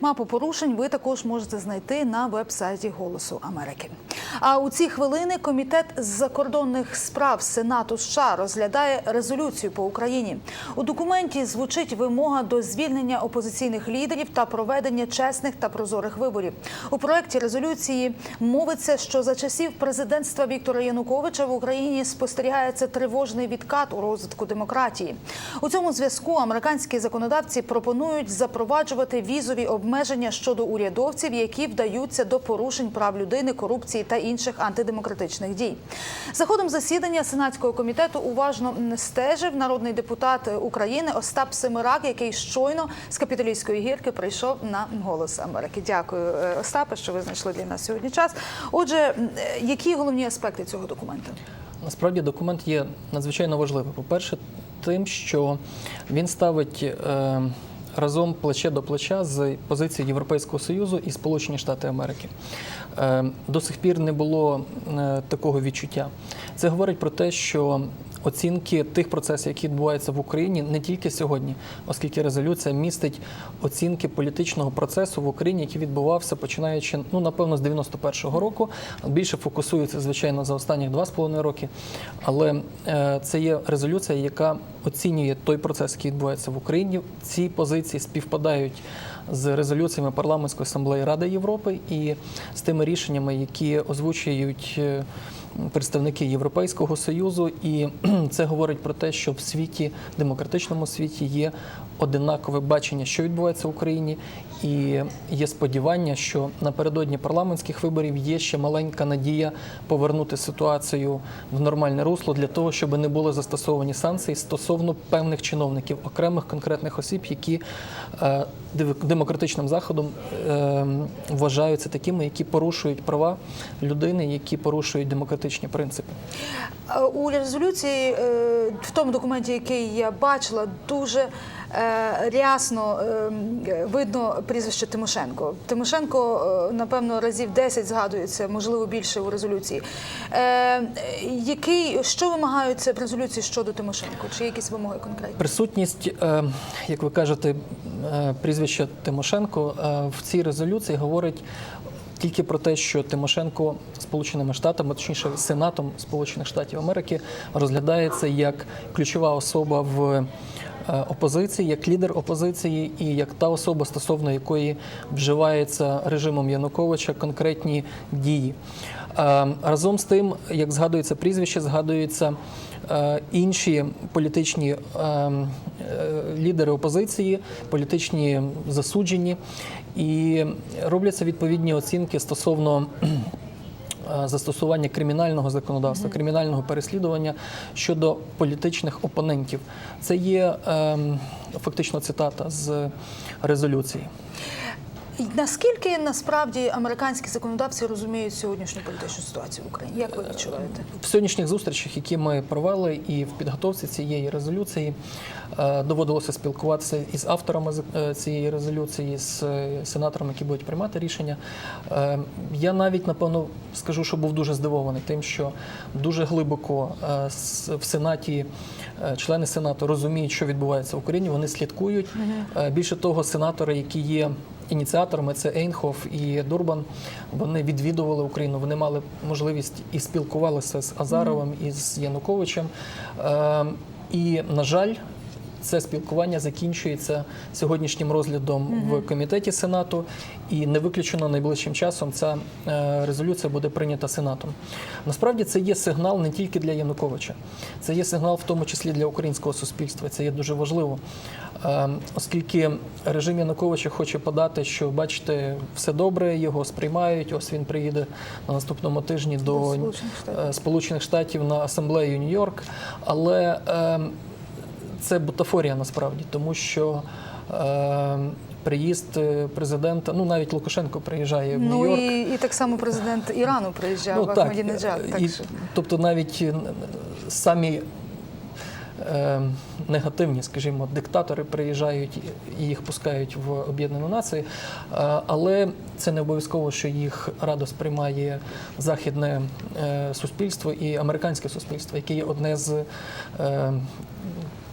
Мапу порушень ви також можете знайти на веб-сайті Голосу Америки. А у ці хвилини комітет з закордонних справ Сенату США розглядає резолюцію по Україні. У документі звучить вимога до звільнення опозиційних лідерів та проведення чесних та прозорих виборів. У проєкті резолюції мовиться, що за часів президентства Віктора Януковича в Україні спостерігається тривожний відкат у розвитку демократії. У цьому зв'язку американські законодавці пропонують запроваджувати візові обмеження щодо урядовців, які вдаються до порушень прав людини, корупції та інших антидемократичних дій. За ходом засідання сенатського комітету уважно стежив народний депутат України Остап Семирак, який щойно з капітолійської гірки прийшов на голос Америки. Дякую, е, Остапе, що ви знайшли для нас сьогодні час. Отже, е, які головні аспекти цього документу? Насправді документ є надзвичайно важливий. По-перше, тим, що він ставить е, разом плече до плеча з позиції Європейського Союзу і Сполучені Штати Америки. Е, до сих пір не було е, такого відчуття. Це говорить про те, що оцінки тих процесів, які відбуваються в Україні, не тільки сьогодні, оскільки резолюція містить оцінки політичного процесу в Україні, який відбувався починаючи, ну напевно, з 91-го року. Більше фокусується, звичайно, за останні два з половиною роки. Але е, це є резолюція, яка оцінює той процес, який відбувається в Україні. Ці позиції співпадають з резолюціями парламентської асамблеї Ради Європи і з тими рішеннями, які озвучують. е, Представники Європейського союзу, і це говорить про те, що в світі, демократичному світі, є одинакове бачення, що відбувається в Україні, і є сподівання, що напередодні парламентських виборів є ще маленька надія повернути ситуацію в нормальне русло для того, щоб не були застосовані санкції стосовно певних чиновників, окремих конкретних осіб, які е, демократичним заходом е, вважаються такими, які порушують права людини, які порушують демократичні принципи. Е, У резолюції е, в тому документі, який я бачила, дуже рясно е, видно прізвище Тимошенко. Тимошенко, напевно, разів 10 згадується, можливо, більше у резолюції. Який що вимагаються в резолюції щодо Тимошенко? Чи є якісь вимоги конкретні? Присутність, е, як ви кажете, е, прізвища Тимошенко е, в цій резолюції говорить тільки про те, що Тимошенко Сполученими Штатами, точніше Сенатом Сполучених Штатів Америки, розглядається як ключова особа в опозиції, як лідер опозиції і як та особа, стосовно якої вживається режимом Януковича конкретні дії. Е, Разом з тим, як згадується прізвище, згадується е, інші політичні е, лідери опозиції, політичні засуджені, і робляться відповідні оцінки стосовно. Застосування кримінального законодавства, кримінального переслідування щодо політичних опонентів. Це є ем, фактично цитата з резолюції. Наскільки насправді американські законодавці розуміють сьогоднішню політичну ситуацію в Україні? Як ви відчуваєте? В сьогоднішніх зустрічах, які ми провели, і в підготовці цієї резолюції е, доводилося спілкуватися із авторами е, цієї резолюції, з е, сенаторами, які будуть приймати рішення. Я навіть напевно скажу, що був дуже здивований тим, що дуже глибоко в сенаті. Члени сенату розуміють, що відбувається в Україні. Вони слідкують. Більше того, сенатори, які є ініціаторами, це Ейнхоф і Дурбан. Вони відвідували Україну. Вони мали можливість і спілкувалися з Азаровим і з Януковичем. Е, І, на жаль, це спілкування закінчується сьогоднішнім розглядом в комітеті Сенату, і не виключено найближчим часом ця е, резолюція буде прийнята Сенатом. Насправді це є сигнал не тільки для Януковича, це є сигнал в тому числі для українського суспільства. Це є дуже важливо, Е, оскільки режим Януковича хоче подати, що бачите, все добре, його сприймають. Ось він приїде на наступному тижні до До Сполучених Штатів. е, Сполучених Штатів на асамблею Нью-Йорк. Але це бутафорія насправді, тому що е, приїзд президента, ну навіть Лукашенко приїжджає в Ну Нью-Йорк. і, і так само президент Ірану приїжджав ну, Ахмадінеджад. Так і, що тобто навіть самі е, негативні, скажімо, диктатори приїжджають і їх пускають в Об'єднану Націю, Е, але це не обов'язково, що їх радо сприймає західне е, суспільство і американське суспільство, яке є одне з е,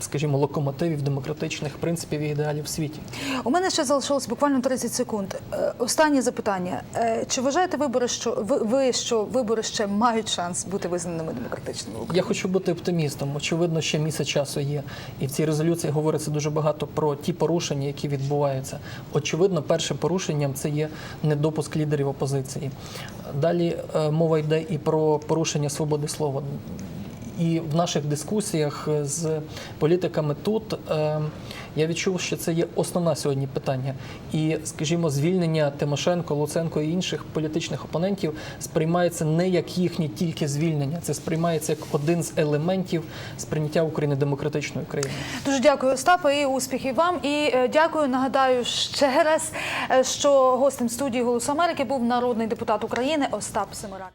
скажімо, локомотивів демократичних принципів і ідеалів в світі. У мене ще залишилось буквально 30 секунд. Е, Останнє запитання: Е, чи вважаєте вибори, що ви, ви що вибори ще мають шанс бути визнаними демократичними? Я хочу бути оптимістом. Очевидно, ще місяць часу є. І в цій резолюції говориться дуже багато про ті порушення, які відбуваються. Очевидно, першим порушенням це є недопуск лідерів опозиції. Далі е, мова йде і про порушення свободи слова. І в наших дискусіях з політиками тут е, я відчув, що це є основне сьогодні питання. І, скажімо, звільнення Тимошенко, Луценко і інших політичних опонентів сприймається не як їхнє тільки звільнення, це сприймається як один з елементів сприйняття України демократичної країни. Дуже дякую, Остапе, і успіхів вам. І е, дякую. Нагадаю ще раз, е, що гостем студії Голосу Америки був народний депутат України Остап Семирак.